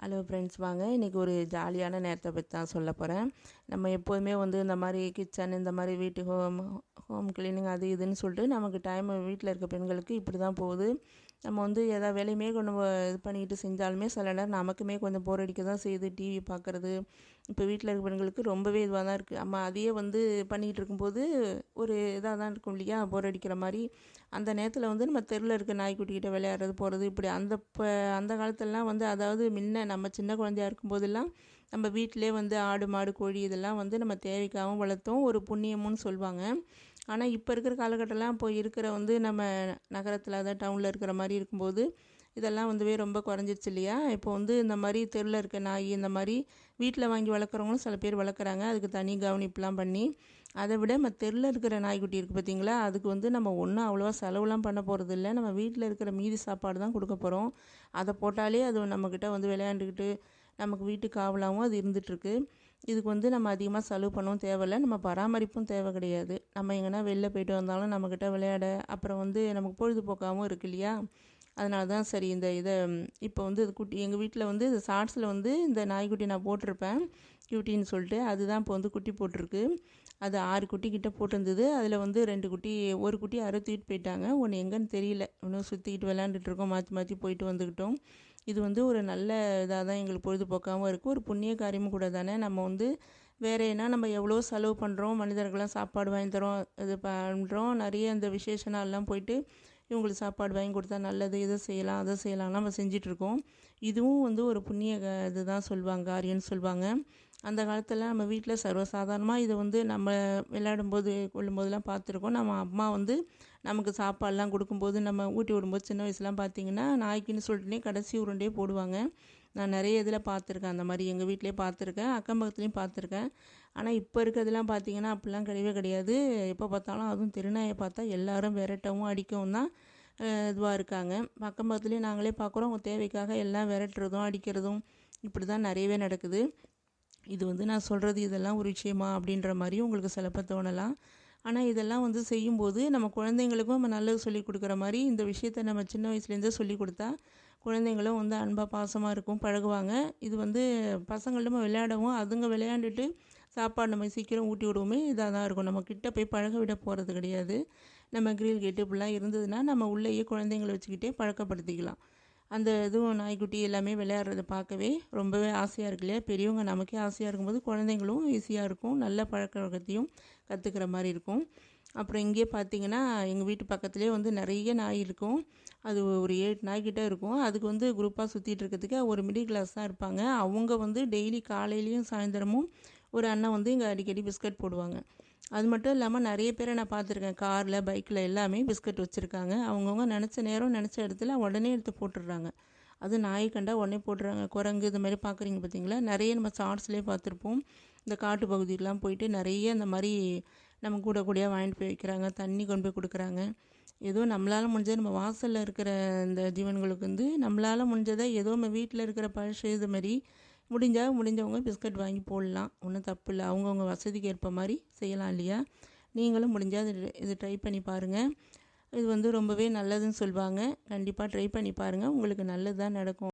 Hello friends வாங்க இன்றைக்கி ஒரு ஜாலியான நேரத்தை பற்றி தான் சொல்ல போகிறேன் நம்ம எப்போதுமே வந்து இந்த மாதிரி கிச்சன் இந்த மாதிரி வீட்டு ஹோம் ஹோம் கிளீனிங் அது இதுன்னு சொல்லிட்டு நமக்கு டைம் வீட்டில் இருக்க பெண்களுக்கு இப்படி தான் போகுது. நம்ம வந்து எதாவது வேலையுமே கொண்டு இது பண்ணிக்கிட்டு செஞ்சாலுமே சில நேரம் நமக்குமே கொஞ்சம் போர் அடிக்க தான் செய்யுது. டிவி பார்க்குறது இப்போ வீட்டில் இருக்க பெண்களுக்கு ரொம்பவே இதுவாக தான் இருக்குது அம்மா அதையே வந்து பண்ணிக்கிட்டு இருக்கும்போது ஒரு இதாக தான் இருக்கும் இல்லையா? போர் அடிக்கிற மாதிரி. அந்த நேரத்தில் வந்து நம்ம தெருவில் இருக்க நாய்க்குட்டிக்கிட்ட விளையாடுறது போகிறது இப்படி அந்த இப்போ அந்த காலத்துலலாம் வந்து அதாவது முன்ன நம்ம சின்ன குழந்தையா இருக்கும்போதெல்லாம் நம்ம வீட்டிலே வந்து ஆடு மாடு கோழி இதெல்லாம் வந்து நம்ம தேவைக்காகவும் வளர்த்தோம். ஒரு புண்ணியமும்னு சொல்லுவாங்க ஆனால் இப்போ இருக்கிற காலகட்டம்லாம் இப்போ இருக்கிற வந்து நம்ம நகரத்தில் அதாவது டவுனில் இருக்கிற மாதிரி இருக்கும்போது இதெல்லாம் வந்துவே ரொம்ப குறைஞ்சிருச்சு இல்லையா? இப்போ வந்து இந்த மாதிரி தெருவில் இருக்க நாய் இந்த மாதிரி வீட்டில் வாங்கி வளர்க்குறவங்களும் சில பேர் வளர்க்குறாங்க. அதுக்கு தனி கவனிப்புலாம் பண்ணி அதை விட நம்ம தெருவில் இருக்கிற நாய்க்குட்டி இருக்குது பார்த்தீங்களா அதுக்கு வந்து நம்ம ஒன்றும் அவ்வளோவா செலவுலாம் பண்ண போகிறது இல்லை. நம்ம வீட்டில் இருக்கிற மீதி சாப்பாடு தான் கொடுக்க போகிறோம் அதை போட்டாலே அது நம்மக்கிட்ட வந்து விளையாண்டுக்கிட்டு நமக்கு வீட்டு காவலாகவும் அது இருந்துகிட்ருக்கு இதுக்கு வந்து நம்ம அதிகமாக செலவு பண்ணவும் தேவையில்லை. நம்ம பராமரிப்பும் தேவை கிடையாது. நம்ம எங்கன்னா வெளில போயிட்டு வந்தாலும் நம்மக்கிட்ட விளையாட அப்புறம் வந்து நமக்கு பொழுதுபோக்காகவும் இருக்கு இல்லையா? அதனால தான் சரி இந்த இதை இப்போ வந்து இது குட்டி எங்கள் வீட்டில் வந்து இந்த ஷார்ட்ஸில் வந்து இந்த நாய்க்குட்டி நான் போட்டிருப்பேன். கியூட்டின்னு சொல்லிட்டு அதுதான் இப்போ வந்து குட்டி போட்டிருக்கு. அது ஆறு குட்டி கிட்டே போட்டிருந்தது. அதில் வந்து ரெண்டு குட்டி ஒரு குட்டி அறுத்துக்கிட்டு போயிட்டாங்க. ஒன்று எங்கேன்னு தெரியல. இன்னும் சுற்றிக்கிட்டு விளாண்டுட்டு இருக்கோம். மாற்றி மாற்றி போயிட்டு வந்துக்கிட்டோம் இது வந்து ஒரு நல்ல இதாக தான் எங்களுக்கு பொழுதுபோக்காகவும் இருக்குது. ஒரு புண்ணிய காரியமும் கூட தானே. நம்ம வந்து வேறு என்ன நம்ம எவ்வளோ செலவு பண்ணுறோம் மனிதர்கள்லாம் சாப்பாடு வாங்கி தரோம் இது பண்ணுறோம் நிறைய இந்த விசேஷ நாள்லாம் போயிட்டு இவங்களுக்கு சாப்பாடு வாங்கி கொடுத்தா நல்லது இதை செய்யலாம் அதை செய்யலாம் நம்ம செஞ்சிட்ருக்கோம். இதுவும் வந்து ஒரு புண்ணிய இது தான் சொல்லுவாங்க காரியம்னு சொல்லுவாங்க அந்த காலத்தில் நம்ம வீட்டில் சர்வசாதாரணமாக இதை வந்து நம்ம விளையாடும்போது கொள்ளும்போதெல்லாம் பார்த்துருக்கோம். நம்ம அம்மா வந்து நமக்கு சாப்பாடெலாம் கொடுக்கும்போது நம்ம ஊட்டி விடும்போது சின்ன வயசுலாம் பார்த்திங்கன்னா நாய்க்குன்னு சொல்லிட்டுனே கடைசி உருண்டையே போடுவாங்க. நான் நிறைய இதில் பார்த்துருக்கேன். அந்த மாதிரி எங்கள் வீட்டிலே பார்த்துருக்கேன். அக்கம் பக்கத்துலேயும் பார்த்துருக்கேன். ஆனால் இப்போ இருக்கிறதுலாம் பார்த்திங்கன்னா அப்படிலாம் கிடையவே கிடையாது. எப்போ பார்த்தாலும் அதுவும் திருநாயை பார்த்தா எல்லாரும் விரட்டவும் அடிக்கவும் தான் இதுவாக இருக்காங்க. அக்கம் பக்கத்துலேயும் நாங்களே பார்க்குறோம். அவங்க தேவைக்காக எல்லாம் விரட்டுறதும் அடிக்கிறதும் இப்படி தான் நிறையவே நடக்குது. இது வந்து நான் சொல்கிறது இதெல்லாம் ஒரு விஷயமா அப்படின்ற மாதிரியும் உங்களுக்கு சிலப்ப தோணலாம். ஆனால் இதெல்லாம் வந்து செய்யும்போது நம்ம குழந்தைங்களுக்கும் நம்ம நல்லது சொல்லிக் கொடுக்குற மாதிரி இந்த விஷயத்த நம்ம சின்ன வயசுலேருந்தே சொல்லி கொடுத்தா குழந்தைங்களும் வந்து அன்பாக பாசமாக இருக்கும் பழகுவாங்க. இது வந்து பசங்களும் விளையாடவும் அதுங்க விளையாண்டுட்டு சாப்பாடு நம்ம சீக்கிரம் ஊட்டி விடுவோமே இதாக தான் இருக்கும். நம்ம கிட்ட போய் பழக விட போகிறது கிடையாது. நம்ம கிரில் கேட்டு இப்படிலாம் இருந்ததுன்னா நம்ம உள்ளேயே குழந்தைங்களை வச்சுக்கிட்டே பழக்கப்படுத்திக்கலாம். அந்த இதுவும் நாய்க்குட்டி எல்லாமே விளையாடுறத பார்க்கவே ரொம்பவே ஆசையாக இருக்கு இல்லையா? பெரியவங்க நமக்கே ஆசையாக இருக்கும்போது குழந்தைங்களும் ஈஸியாக இருக்கும். நல்ல பழக்க வழக்கத்தையும் கற்றுக்கிற மாதிரி இருக்கும். அப்புறம் இங்கே பார்த்தீங்கன்னா எங்கள் வீட்டு பக்கத்துலேயே வந்து நிறைய நாய் இருக்கும். அது ஒரு ஏழு நாய்கிட்ட இருக்கும். அதுக்கு வந்து குரூப்பாக சுற்றிட்டு இருக்கிறதுக்கு ஒரு மிடில் கிளாஸ் தான் இருப்பாங்க. அவங்க வந்து டெய்லி காலையிலையும் சாயந்தரமும் ஒரு அண்ணன் வந்து இங்கே அடிக்கடி பிஸ்கட் போடுவாங்க. அது மட்டும் இல்லாமல் நிறைய பேரை நான் பார்த்துருக்கேன். காரில் பைக்கில் எல்லாமே பிஸ்கட் வச்சுருக்காங்க. அவங்கவுங்க நினச்ச நேரம் நினச்ச இடத்துல உடனே எடுத்து போட்டுடுறாங்க. அது நாய் கண்டா உடனே போட்டுறாங்க குரங்கு இது மாதிரி பார்க்குறீங்க பார்த்தீங்களா? நிறைய நம்ம ஷார்ட்ஸ்லேயே பார்த்துருப்போம். இந்த காட்டு பகுதியெலாம் போயிட்டு நிறைய இந்த மாதிரி நம்ம கூட கூடியாக வாங்கிட்டு போய் வைக்கிறாங்க. தண்ணி கொண்டு போய் கொடுக்குறாங்க. ஏதோ நம்மளால் முடிஞ்சது நம்ம வாசலில் இருக்கிற இந்த ஜீவன்களுக்கு வந்து நம்மளால் முடிஞ்சதை ஏதோ நம்ம வீட்டில் இருக்கிற பழசு இது மாதிரி முடிஞ்சால் முடிஞ்சவங்க பிஸ்கட் வாங்கி போடலாம். ஒன்றும் தப்பு இல்லை. அவங்கவுங்க வசதிக்கு ஏற்ப மாதிரி செய்யலாம் இல்லையா? நீங்களும் முடிஞ்சால் இது இது ட்ரை பண்ணி பாருங்கள் இது வந்து ரொம்பவே நல்லதுன்னு சொல்லுவாங்க கண்டிப்பாக ட்ரை பண்ணி பாருங்கள் உங்களுக்கு நல்லது தான் நடக்கும்.